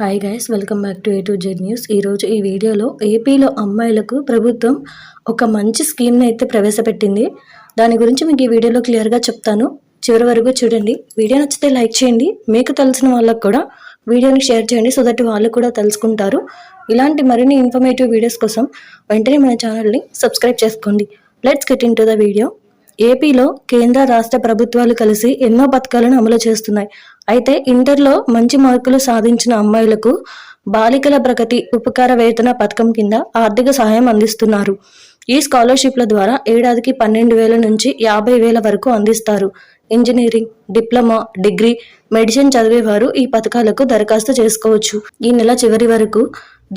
Hi guys welcome back to A to Z news ఈరోజు ఈ వీడియోలో ఏపీలో అమ్మాయిలకు ప్రభుత్వం ఒక మంచి స్కీమ్ని అయితే ప్రవేశపెట్టింది. దాని గురించి మీకు ఈ వీడియోలో క్లియర్గా చెప్తాను. చివరి వరకు చూడండి. వీడియో నచ్చితే లైక్ చేయండి. మీకు తెలిసిన వాళ్ళకు కూడా వీడియోని షేర్ చేయండి. సో దట్ వాళ్ళు కూడా తెలుసుకుంటారు. ఇలాంటి మరిన్ని ఇన్ఫర్మేటివ్ వీడియోస్ కోసం వెంటనే మన ఛానల్ని సబ్స్క్రైబ్ చేసుకోండి. Let's get into the video ఏపీలో కేంద్ర రాష్ట్ర ప్రభుత్వాలు కలిసి ఎన్నో పథకాలను అమలు చేస్తున్నాయి. అయితే ఇంటర్లో మంచి మార్కులు సాధించిన అమ్మాయిలకు బాలికల ప్రగతి ఉపకార వేతన పథకం కింద ఆర్థిక సహాయం అందిస్తున్నారు. ఈ స్కాలర్షిప్ల ద్వారా ఏడాదికి పన్నెండు వేల నుంచి యాభై వేల వరకు అందిస్తారు. ఇంజనీరింగ్ డిప్లొమా డిగ్రీ మెడిసిన్ చదివేవారు ఈ పథకాలకు దరఖాస్తు చేసుకోవచ్చు. ఈ నెల చివరి వరకు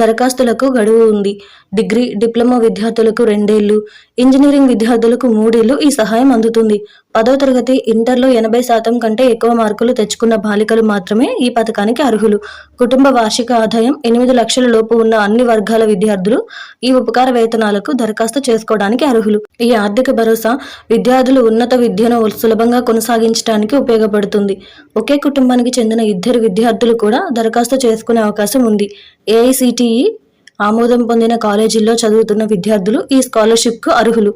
దరఖాస్తులకు గడువు ఉంది. డిగ్రీ డిప్లొమా విద్యార్థులకు రెండేళ్ళు ఇంజనీరింగ్ విద్యార్థులకు మూడేళ్ళు ఈ సహాయం అందుతుంది. పదో తరగతి ఇంటర్లో ఎనభై శాతం కంటే ఎక్కువ మార్కులు తెచ్చుకున్న బాలికలు మాత్రమే ఈ పథకానికి అర్హులు. కుటుంబ వార్షిక ఆదాయం ఎనిమిది లక్షల లోపు ఉన్న అన్ని వర్గాల విద్యార్థులు ఈ ఉపకార వేతనాలకు దరఖాస్తు చేసుకోవడానికి అర్హులు. ఈ ఆర్థిక భరోసా విద్యార్థులు ఉన్నత విద్యను సులభంగా కొనసాగించడానికి ఉపయోగపడుతుంది. ఒకే కుటుంబానికి చెందిన ఇద్దరు విద్యార్థులు కూడా దరఖాస్తు చేసుకునే అవకాశం ఉంది. ఏఐసిటి ఏఐసిటిఈ ఆమోదం పొందిన కాలేజీల్లో చదువుతున్న విద్యార్థులు ఈ స్కాలర్షిప్కు అర్హులు.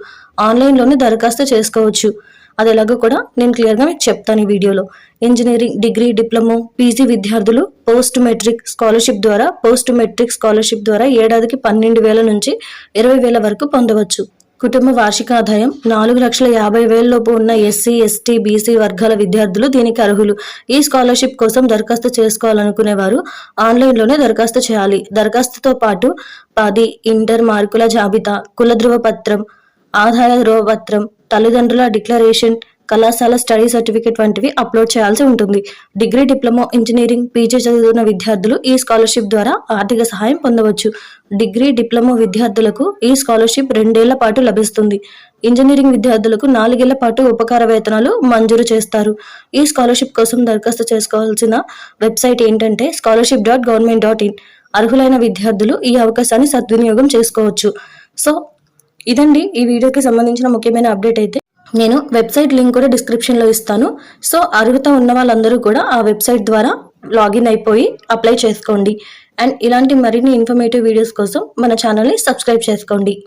ఆన్లైన్లోనే దరఖాస్తు చేసుకోవచ్చు. అది ఎలాగో కూడా నేను క్లియర్గా మీకు చెప్తాను ఈ వీడియోలో. ఇంజనీరింగ్ డిగ్రీ డిప్లొమో పీజీ విద్యార్థులు పోస్ట్ మెట్రిక్ స్కాలర్షిప్ ద్వారా పోస్ట్ మెట్రిక్ స్కాలర్షిప్ ద్వారా ఏడాదికి పన్నెండు వేల నుంచి ఇరవై వేల వరకు పొందవచ్చు. కుటుంబ వార్షిక ఆదాయం నాలుగు లక్షల యాభై వేలలోపు ఉన్న ఎస్సీ ఎస్టీ బీసీ వర్గాల విద్యార్థులు దీనికి అర్హులు. ఈ స్కాలర్షిప్ కోసం దరఖాస్తు చేసుకోవాలనుకునే వారు ఆన్లైన్లోనే దరఖాస్తు చేయాలి. దరఖాస్తుతో పాటు పది ఇంటర్ మార్కుల జాబితా కుల ధృవపత్రం ఆదాయ ధృవపత్రం తల్లిదండ్రుల డిక్లరేషన్ కళాశాల స్టడీ సర్టిఫికేట్ వంటివి అప్లోడ్ చేయాల్సి ఉంటుంది. డిగ్రీ డిప్లొమా ఇంజనీరింగ్ పీజీ చదువుతున్న విద్యార్థులు ఈ స్కాలర్షిప్ ద్వారా ఆర్థిక సహాయం పొందవచ్చు. డిగ్రీ డిప్లొమా విద్యార్థులకు ఈ స్కాలర్షిప్ రెండేళ్ళ పాటు లభిస్తుంది. ఇంజనీరింగ్ విద్యార్థులకు నాలుగేళ్ళ పాటు ఉపకార వేతనాలు మంజూరు చేస్తారు. ఈ స్కాలర్షిప్ కోసం దరఖాస్తు చేసుకోవాల్సిన వెబ్సైట్ ఏంటంటే scholarship dot government dot in అర్హులైన విద్యార్థులు ఈ అవకాశాన్ని సద్వినియోగం చేసుకోవచ్చు. సో ఇదండి ఈ వీడియోకి సంబంధించిన ముఖ్యమైన అప్డేట్ అయితే. నేను వెబ్సైట్ లింక్ కూడా డిస్క్రిప్షన్లో ఇస్తాను. సో అర్హత ఉన్న వాళ్ళందరూ కూడా ఆ వెబ్సైట్ ద్వారా లాగిన్ అయిపోయి అప్లై చేసుకోండి. అండ్ ఇలాంటి మరిన్ని ఇన్ఫర్మేటివ్ వీడియోస్ కోసం మన ఛానల్ని సబ్స్క్రైబ్ చేసుకోండి.